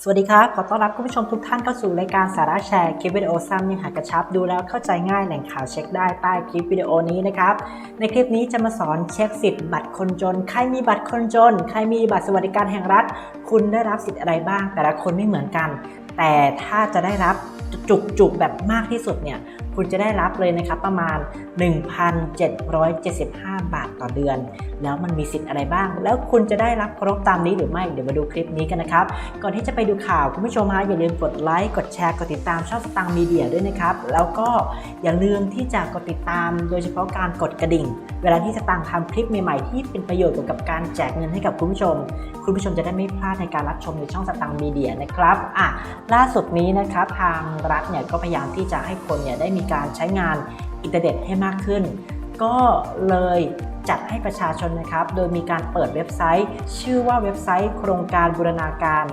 สวัสดีครับ ขอต้อนรับคุณผู้ชมทุกท่านเข้าสู่รายการสาระแชร์คลิปวิดีโอสั้นเนื้อหากระชับดูแล้วเข้าใจง่ายแหล่งข่าวเช็คได้ใต้คลิปวิดีโอนี้นะครับ ในคลิปนี้จะมาสอนเช็คสิทธิ์บัตรคนจน ใครมีบัตรคนจน ใครมีบัตรสวัสดิการแห่งรัฐ คุณได้รับสิทธิ์อะไรบ้าง แต่ละคนไม่เหมือนกัน แต่ถ้าจะได้รับจุกจุกๆแบบมากที่สุดเนี่ยคุณจะได้รับเลยนะครับประมาณ 1,775 บาทต่อเดือน แล้วมันมีสิทธิ์อะไรบ้าง แล้วคุณจะได้รับครบตามนี้หรือไม่ เดี๋ยวมาดูคลิปนี้กันนะครับ ก่อนที่จะไปดูข่าวคุณผู้ชมฮะอย่าลืมกดไลค์กดแชร์กดติดตามช่องสตังมีเดียด้วยนะครับ แล้วก็อย่าลืมที่จะกดติดตาม โดยเฉพาะการกดกระดิ่ง เวลาที่สตังทำคลิปใหม่ๆที่เป็นประโยชน์เกี่ยวกับการแจกเงินให้กับคุณผู้ชม คุณผู้ชมจะได้ไม่พลาดในการรับชมในช่องสตังมีเดียนะครับอะล่าสุดนี้นะครับทางรัฐเนี่ยก็พยายามที่จะให้คนเนี่ยได้มีการใช้งานอินเทอร์เน็ตให้มากขึ้น ก็เลยจัดให้ประชาชนนะครับ โดยมีการเปิดเว็บไซต์ ชื่อว่าเว็บไซต์ โครงการบูรณาการ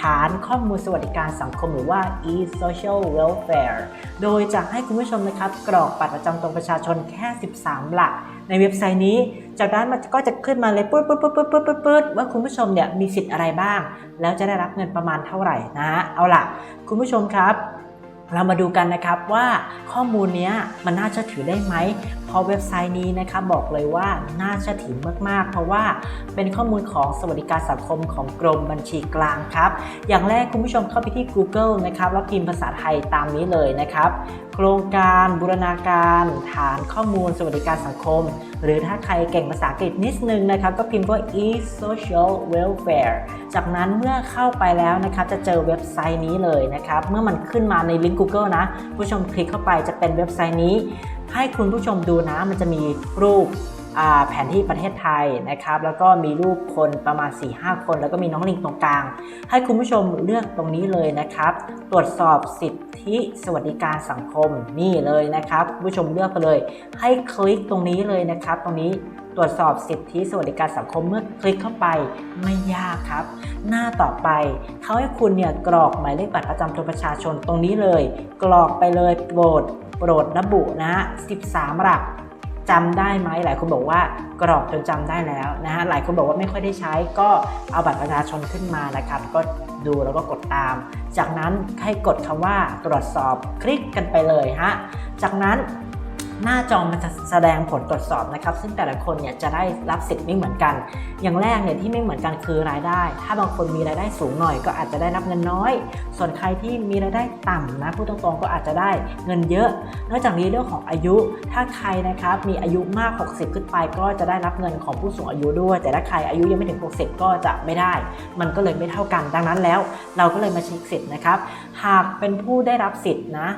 ฐานข้อมูลสวัสดิการสังคมหรือว่า e-social welfare โดยจะให้คุณผู้ชมนะครับ กรอกบัตรประจำตัวประชาชนแค่ 13 หลัก ในเว็บไซต์นี้ จากนั้นมันก็จะขึ้นมาเลยปุ๊ดปุ๊ดปุ๊ดปุ๊ดปุ๊ดปุ๊ดปุ๊ดว่าคุณผู้ชมเนี่ยมีสิทธิ์อะไรบ้าง แล้วจะได้รับเงินประมาณเท่าไหร่นะเอาล่ะ คุณผู้ชมครับ เรามาดูกันนะครับว่าข้อมูลนี้มันน่าเชื่อถือได้ไหมเพราะเว็บไซต์นี้นะครับบอกเลยว่าน่าเชื่อถือมาก ๆ เพราะว่าเป็นข้อมูลของสวัสดิการสังคมของกรมบัญชีกลางครับ อย่างแรกคุณผู้ชมเข้าไปที่ Google นะครับแล้วพิมพ์ภาษาไทยตามนี้เลยนะครับ โครงการบูรณาการฐานข้อมูลสวัสดิการสังคม หรือถ้าใครเก่งภาษาอังกฤษนิดนึงนะครับ ก็พิมพ์ว่า e-social welfare จากนั้นเมื่อเข้าไปแล้วนะครับจะเจอเว็บไซต์นี้เลยนะครับ เมื่อมันขึ้นมาในลิงก์ Google นะ ผู้ชมคลิกเข้าไปจะเป็นเว็บไซต์นี้ ให้คุณผู้ชมดูนะมันจะมีรูปแผนที่ประเทศไทยนะครับ แล้วก็มีรูปคนประมาณ 4-5 คน แล้วก็มีน้องลิงตรงกลาง ให้คุณผู้ชมเลือกตรงนี้เลยนะครับ ตรวจสอบสิทธิสวัสดิการสังคมนี่เลยนะครับคุณผู้ชมเลือกไปเลย ให้คลิกตรงนี้เลยนะครับ ตรงนี้ตรวจสอบสิทธิสวัสดิการสังคมเมื่อคลิกเข้าไปไม่ยากครับ หน้าต่อไปเขาให้คุณเนี่ยกรอกหมายเลขบัตรประจำตัวประชาชนตรงนี้เลย กรอกไปเลยโปรด โปรดระบุนะฮะ13 หลักจำได้ไหมหลายคนบอกว่ากรอกจนจำได้แล้วนะฮะหลายคนบอกว่าไม่ค่อยได้ใช้ก็เอาบัตรประชาชนขึ้นมานะครับ ก็ดูแล้วก็กดตาม จากนั้นให้กดคำว่าตรวจสอบคลิกกันไปเลยฮะจากนั้น หน้าจอมันจะแสดงผลตรวจสอบนะครับ ซึ่งแต่ละคนเนี่ยจะได้รับสิทธิ์ไม่เหมือนกัน อย่างแรกเนี่ยที่ไม่เหมือนกันคือรายได้ ถ้าบางคนมีรายได้สูงหน่อย ก็อาจจะได้รับเงินน้อย ส่วนใครที่มีรายได้ต่ำนะพูดตรงๆก็อาจจะได้เงินเยอะ นอกจากนี้เรื่องของอายุ ถ้าใครนะครับมีอายุมาก 60 ขึ้นไปก็จะได้รับเงินของผู้สูงอายุด้วย แต่ถ้าใครอายุยังไม่ถึง 60 ก็จะไม่ได้ มันก็เลยไม่เท่ากัน ดังนั้นแล้ว เราก็เลยมาเช็คสิทธิ์นะครับ หากเป็นผู้ได้รับสิทธิ์นะ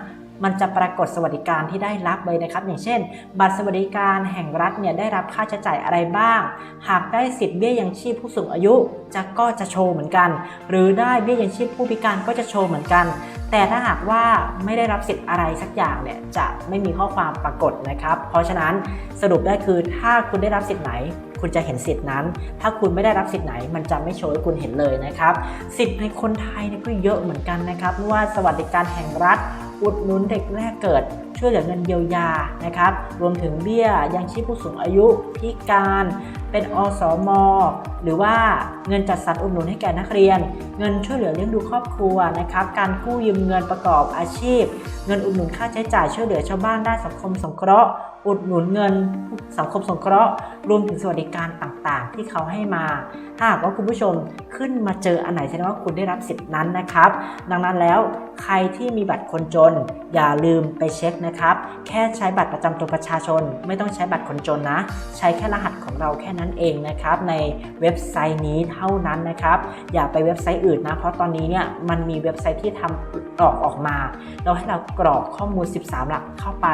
มันจะปรากฏสวัสดิการที่ได้รับเลยนะครับ อย่างเช่น บัตรสวัสดิการแห่งรัฐเนี่ยได้รับค่าใช้จ่ายอะไรบ้าง หากได้สิทธิ์เบี้ยยังชีพผู้สูงอายุจะก็จะโชว์เหมือนกัน หรือได้เบี้ยยังชีพผู้พิการก็จะโชว์เหมือนกัน แต่ถ้าหากว่าไม่ได้รับสิทธิ์อะไรสักอย่างเนี่ยจะไม่มีข้อความปรากฏนะครับ เพราะฉะนั้นสรุปได้คือถ้าคุณได้รับสิทธิ์ไหนคุณจะเห็นสิทธิ์นั้น ถ้าคุณไม่ได้รับสิทธิ์ไหน มันจะไม่โชว์ให้คุณเห็นเลยนะครับ สิทธิ์ในคนไทยเนี่ยก็เยอะเหมือนกันนะครับ ไม่ว่าสวัสดิการแห่งรัฐ อุดหนุนเด็กแรกเกิด ช่วยเหลือเงินเยียวยานะครับ รวมถึงเบี้ยยังชีพผู้สูงอายุพิการ เป็นอสมหรือว่าเงินจัดสรรอุดหนุนให้แก่นักเรียน เงินช่วยเหลือเลี้ยงดูครอบครัวนะครับ การกู้ยืมเงินประกอบอาชีพ เงินอุดหนุนค่าใช้จ่ายช่วยเหลือชาวบ้านด้านสังคมสงเคราะห์ อุดหนุนเงินสังคมสงเคราะห์ รวมถึงสวัสดิการต่างๆ ที่เขาให้มา ถ้าหากว่าคุณผู้ชมขึ้นมาเจออันไหนแสดงว่าคุณได้รับสิทธินั้นนะครับ ดังนั้นแล้วใครที่มีบัตรคนจน อย่าลืมไปเช็คนะครับ แค่ใช้บัตรประจำตัวประชาชน ไม่ต้องใช้บัตรคนจนนะ ใช้แค่รหัสของเราแค่นั้นเองนะครับ ในเว็บไซต์นี้เท่านั้นนะครับ อย่าไปเว็บไซต์อื่นนะ เพราะตอนนี้เนี่ยมันมีเว็บไซต์ที่ทำออกออกมาเราให้เรากรอกข้อมูล 13 หลักเข้าไป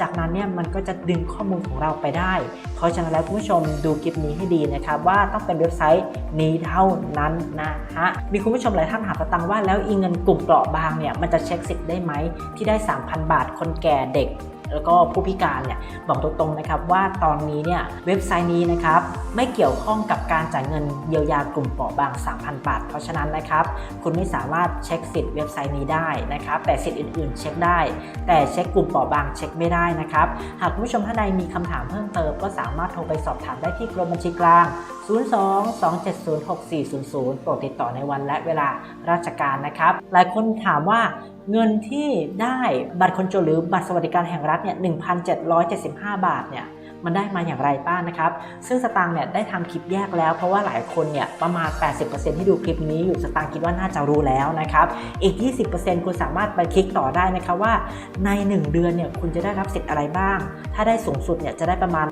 จากนั้นเนี่ยมันก็จะดึงข้อมูลของเราไปได้ เพราะฉะนั้นแล้วคุณผู้ชมดูคลิปนี้ให้ดีนะครับ ว่าต้องเป็นเว็บไซต์นี้เท่านั้นนะฮะ มีคุณผู้ชมหลายท่านถามตังว่าแล้วอีเงินกลุ่มเปราะบางเนี่ยมันจะเช็คสิทธิ์ได้ไหมที่ได้ 3,000 บาทคนแก่เด็กแล้วก็ผู้พิการเนี่ยบอกตรงๆนะครับว่าตอนนี้เนี่ยเว็บไซต์นี้นะครับไม่เกี่ยวข้องกับการจ่ายเงินเยียวยากลุ่มเปราะบาง 3,000 บาท เพราะฉะนั้นนะครับคุณไม่สามารถเช็คสิทธิ์เว็บไซต์นี้ได้นะครับแต่สิทธิ์อื่นๆ เช็คได้ แต่เช็คกลุ่มเปราะบางเช็คไม่ได้นะครับหากคุณผู้ชมท่านใดมีคำถามเพิ่มเติมก็สามารถโทรไปสอบถามได้ที่กรมบัญชีกลาง 02-270-6400 โปรดติดต่อในวันและเวลาราชการนะครับ หลายคนถามว่าเงินที่ได้บัตรคนจนหรือบัตรสวัสดิการแห่งรัฐเนี่ย1,775 บาทเนี่ย มันได้มาอย่างไรบ้างนะครับ ซึ่งสตางค์เนี่ยได้ทำคลิปแยกแล้ว เพราะว่าหลายคนเนี่ยประมาณ 80%ที่ดูคลิปนี้อยู่สตางค์คิดว่าน่าจะรู้แล้วนะครับอีก 20%คุณสามารถไปคลิกต่อได้นะครับว่าใน 1 เดือนเนี่ยคุณจะได้รับสิทธิ์อะไรบ้าง ถ้าได้สูงสุดเนี่ยจะได้ประมาณ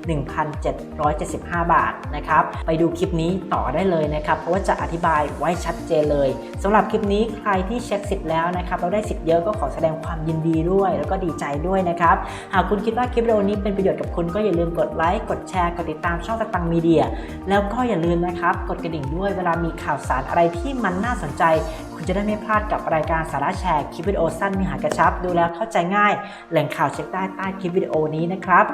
1,775 บาทนะครับไปดูคลิปนี้ต่อได้เลยนะครับเพราะว่าจะอธิบายไว้ชัดเจนเลยสำหรับคลิปนี้ใครที่เช็คสิทธิ์แล้วนะครับเราได้สิทธิ์เยอะก็ขอแสดงความยินดีด้วย แล้วก็ดีใจด้วยนะครับหากคุณคิดว่าคลิปวิดีโอนี้เป็นประโยชน์กับคุณก็อย่าลืมกดดไลค์ กดแชร์ กดติดตามช่องสตังมีเดีย แล้วก็อย่าลืมนะครับ กดกระดิ่งด้วยเวลามีข่าวสารอะไรที่มันน่าสนใจ คุณจะได้ไม่พลาดกับรายการสาระแชร์คลิปวิดีโอสั้นมีหากระชับ ดูแล้วเข้าใจง่าย แหล่งข่าวเช็คได้ใต้คลิปวิดีโอนี้นะครับ